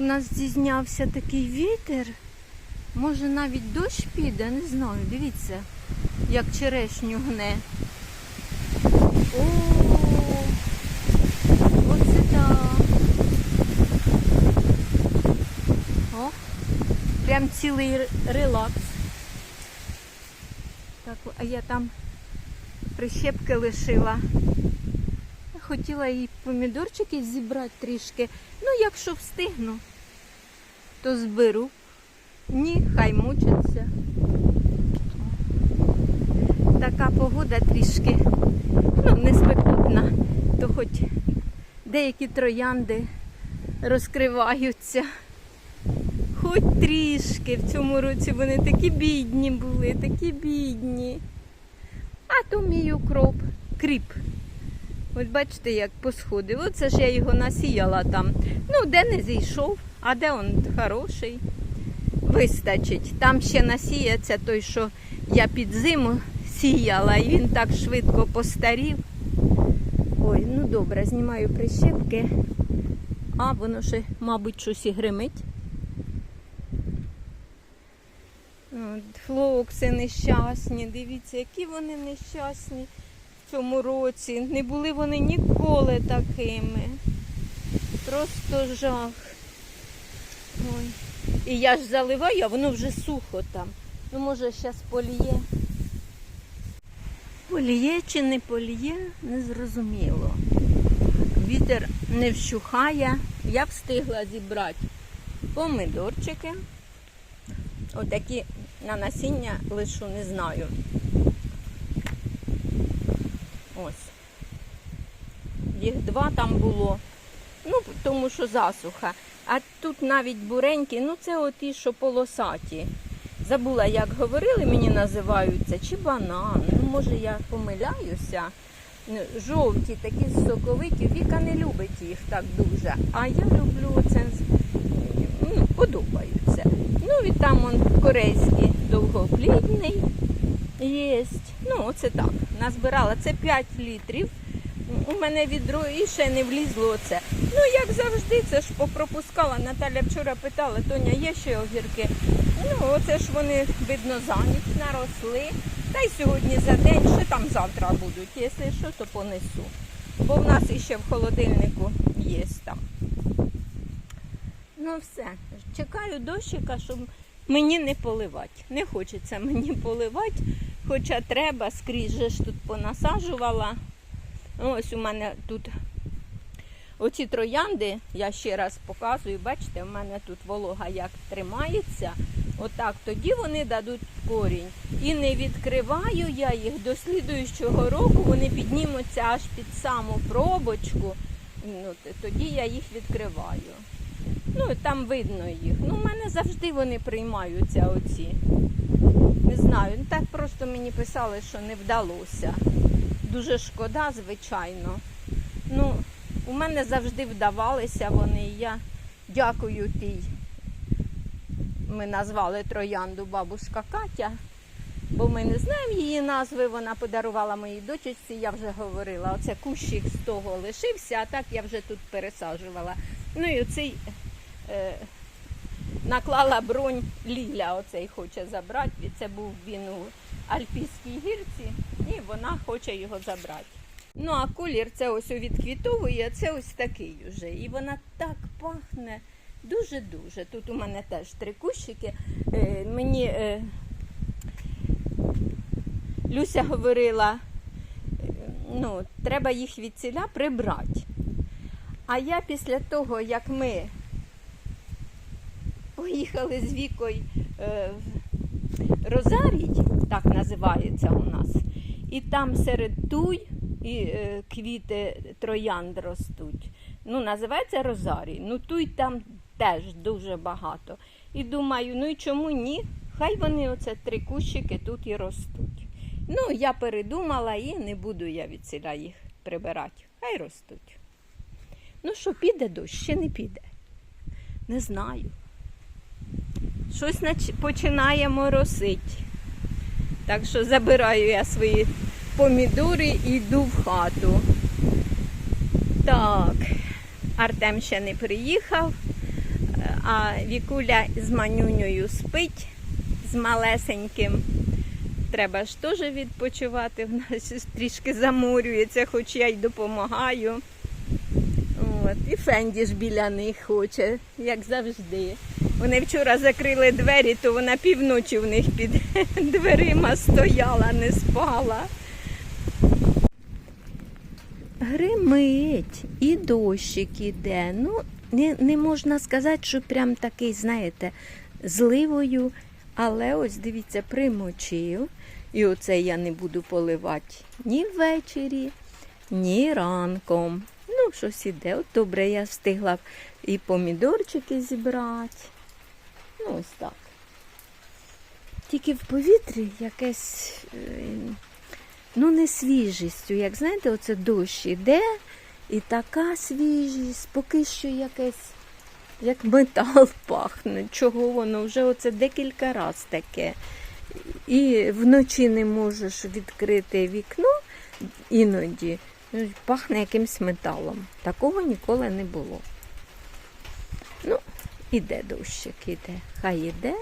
У нас зізнявся такий вітер. Може навіть дощ піде, не знаю. Дивіться, як черешню гне. О, оце так. О, прям цілий релакс. Так, а я там прищепки лишила. Хотіла і помідорчики зібрати трішки. Ну, якщо встигну, то зберу. Ні, хай мучаться. Така погода трішки, ну, не спекотна, то хоч деякі троянди розкриваються. Хоч трішки в цьому році вони такі бідні були, такі бідні. А то мій укроп, кріп. От бачите, як посходив. Оце ж я його насіяла там. Ну, де не зійшов, а де він хороший. Вистачить. Там ще насіяться той, що я під зиму сіяла, і він так швидко постарів. Ой, ну добре, знімаю прищепки. А, воно ще, мабуть, щось і гримить. От, Флокси нещасні, дивіться, які вони нещасні цьому році. Не були вони ніколи такими. Просто жах. Ой. І я ж заливаю, а воно вже сухо там. Ну, може, зараз поліє. Поліє чи не поліє, не зрозуміло. Вітер не вщухає. Я встигла зібрати помидорчики. Отакі на насіння лишу, не знаю. Ось. Їх два там було. Ну, тому що засуха. А тут навіть буренькі, ну це оті, що полосаті. Забула, як говорили, мені називаються, чи банан. Ну, може, я помиляюся. Жовті, такі соковиті. Віка не любить їх так дуже. А я люблю це, ну, подобаються. Ну і там он корейський довгоплідний є. Ну, оце так. Назбирала. Це 5 літрів. У мене відро і ще не влізло це. Ну, як завжди, це ж попропускала. Наталя вчора питала, Тоня, є ще огірки? Ну, оце ж вони, видно, за ніч наросли. Та й сьогодні за день, ще там завтра будуть. Якщо що, то понесу. Бо в нас іще в холодильнику є там. Ну все, чекаю дощика, щоб мені не поливати. Не хочеться мені поливати, хоча треба, скрізь же ж тут понасаджувала. Ось у мене тут оці троянди, я ще раз показую, бачите, у мене тут волога як тримається. Отак, тоді вони дадуть корінь. І не відкриваю я їх до слідуючого року, вони піднімуться аж під саму пробочку. Ну, тоді я їх відкриваю. Ну, там видно їх. Ну, у мене завжди вони приймаються оці. Не знаю, ну так просто мені писали, що не вдалося. Дуже шкода, звичайно. Ну, у мене завжди вдавалися вони. Я дякую тій. Ми назвали троянду бабушка Катя, бо ми не знаємо її назви. Вона подарувала моїй дочці, я вже говорила. Оце кущик з того лишився, а так я вже тут пересаджувала. Ну і оцей наклала бронь Ліля, оцей хоче забрати. Це був він у Альпійській гірці, і вона хоче його забрати. Ну, а колір це ось відквітовує, це ось такий уже. І вона так пахне дуже-дуже. Тут у мене теж три кущики. Е, мені е, Люся говорила, е, ну, треба їх від ціля прибрати. А я після того, як ми поїхали з Вікою е, в Розарій, так називається у нас, і там серед туй і е, квіти троянд ростуть. Ну, називається Розарій. Ну туй там теж дуже багато. І думаю, ну і чому ні? Хай вони оце три кущики тут і ростуть. Ну, я передумала і не буду я від ціля їх прибирати. Хай ростуть. Ну що, піде дощ, ще не піде. Не знаю. Щось починає моросить. Так що забираю я свої помідори і йду в хату. Так, Артем ще не приїхав, А Вікуля з манюнею спить з малесеньким. Треба ж теж відпочивати. В нас трішки заморюється, хоч я й допомагаю. От. І Фенді ж біля них хоче, як завжди. Вони вчора закрили двері, то вона півночі в них під дверима стояла, не спала. Гримить і дощик іде. Ну, не, не можна сказати, що прям такий, знаєте, зливою. Але ось дивіться, примочив. І оце я не буду поливати ні ввечері, ні ранком. Ну, щось іде. От добре, я встигла і помідорчики зібрати. Ну, ось так. Тільки в повітрі якесь, е, ну, не свіжістю. Як знаєте, оце дощ іде, і така свіжість, поки що якесь, як метал пахне. Чого воно вже оце декілька разів таке. І вночі не можеш відкрити вікно іноді. Ну, Пахне якимсь металом. Такого ніколи не було. Ну, іде дощик, іде. Хай іде.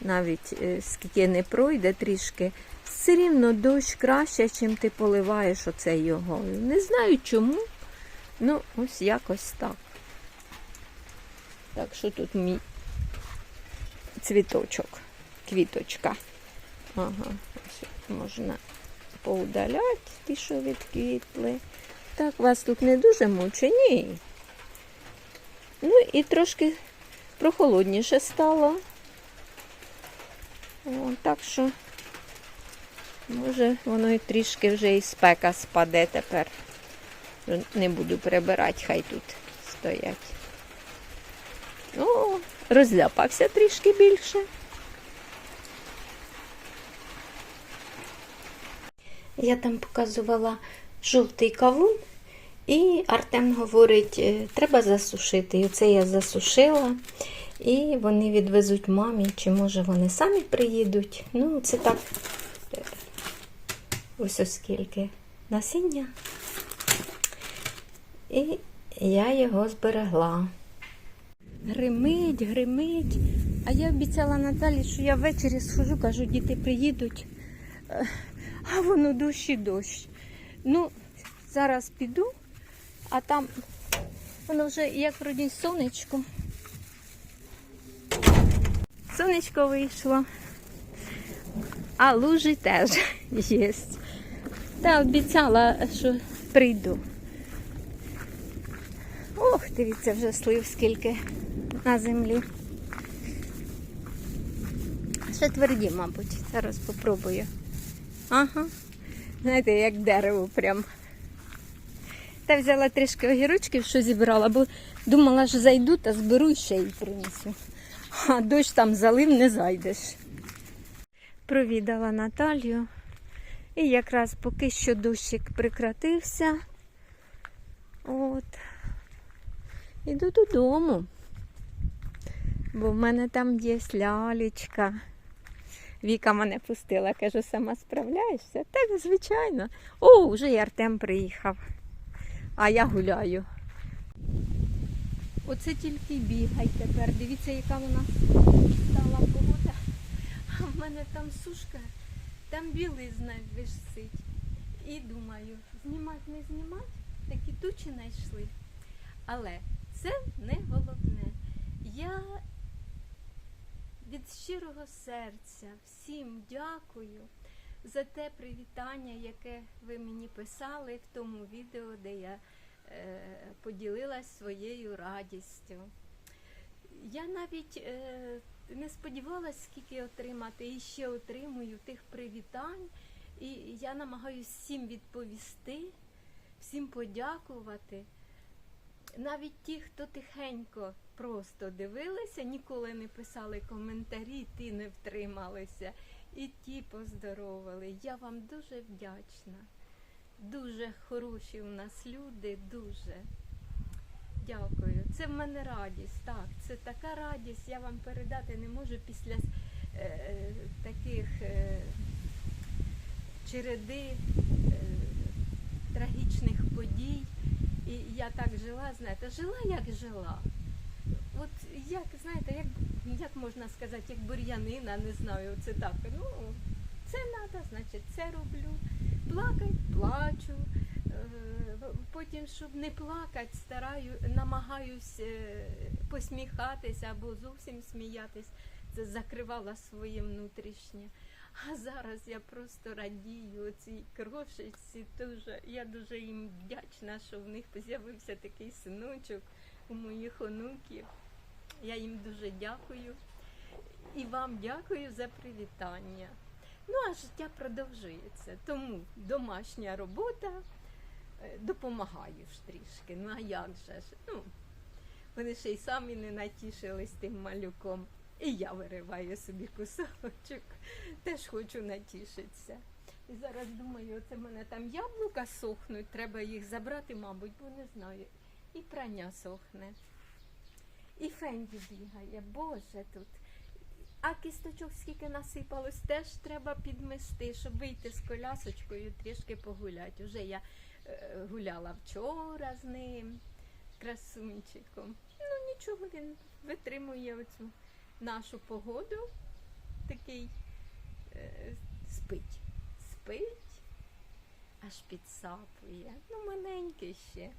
Навіть е, скільки не пройде трішки, все рівно дощ краще, чим ти поливаєш оце його. Не знаю чому. Ну, ось якось так. Так що тут мій цвіточок, квіточка. Ага, ось можна поудаляти ті, що відквітли. Так, вас тут не дуже муче, ні. Ну і трошки прохолодніше стало. О, так що, може, воно і трішки вже і спека спаде тепер. Не буду прибирати, хай тут стоять. О, розляпався трішки більше. Я там показувала жовтий кавун, і Артем говорить, «Е, треба засушити. І оце я засушила. І вони відвезуть мамі, чи може вони самі приїдуть. Ну, це так е, ось оскільки насіння. І я його зберегла. Гримить, гримить. А я обіцяла Наталі, що я ввечері схожу, кажу, діти приїдуть. Е, А воно дощ і дощ. Ну, зараз піду, а там воно вже як вроді сонечко. Сонечко вийшло. А лужі теж є. Та обіцяла, що прийду. Ох, дивіться, вже слив скільки на землі. Ще тверді, мабуть. Зараз попробую. Ага. Знаєте, як дерево прям. Та взяла трішки огірочків, що зібрала, бо думала, що зайду та зберу і ще й принесу. А дощ там залив, не зайдеш. Провідала Наталію. І якраз поки що дощик прекратився. От. Іду додому. Бо в мене там є лялечка. Віка мене пустила, кажу, сама справляєшся? Так, звичайно. О, вже і Артем приїхав. А я гуляю. Оце тільки бігай тепер. Дивіться, яка вона стала погода. А в мене там сушка, там білизна висить. І думаю, знімати, не знімати, такі тучі знайшли. Але це не головне. Я від щирого серця всім дякую за те привітання, яке ви мені писали в тому відео, де я е, поділилась своєю радістю. Я навіть е, не сподівалася, скільки отримати, і ще отримую тих привітань. І я намагаюся всім відповісти, всім подякувати. Навіть ті, хто тихенько просто дивилися, ніколи не писали коментарі, ті не втрималися, і ті поздоровили. Я вам дуже вдячна. Дуже хороші у нас люди, дуже. Дякую. Це в мене радість. Так, це така радість, я вам передати не можу після е, таких е, череди е, трагічних подій. І я так жила, знаєте, жила як жила. от як, знаєте, як, як можна сказати, як бур'янина, не знаю, це так. Ну, це треба, значить, це роблю. Плакать, плачу. Е, Потім, щоб не плакати, стараю, намагаюсь е, посміхатися або зовсім сміятись. Це закривала своє внутрішнє. А зараз я просто радію цій крошечці. Дуже, я дуже їм вдячна, що в них з'явився такий синочок у моїх онуків. Я їм дуже дякую. І вам дякую за привітання. Ну, а життя продовжується. Тому домашня робота е, допомагаю ж трішки. Ну а як же ж? Ну, вони ще й самі не натішились тим малюком. І я вириваю собі кусочок, теж хочу натішитися. І зараз думаю, це в мене там яблука сохнуть, треба їх забрати, мабуть, бо не знаю. І прання сохне. І Фенді бігає, боже тут. А кісточок скільки насипалось, теж треба підмести, щоб вийти з колясочкою трішки погуляти. Уже я е, гуляла вчора з ним, красунчиком. Ну нічого, він витримує оцю нашу погоду. Такий е, спить. Спить, аж підсапує. Ну, маленький ще.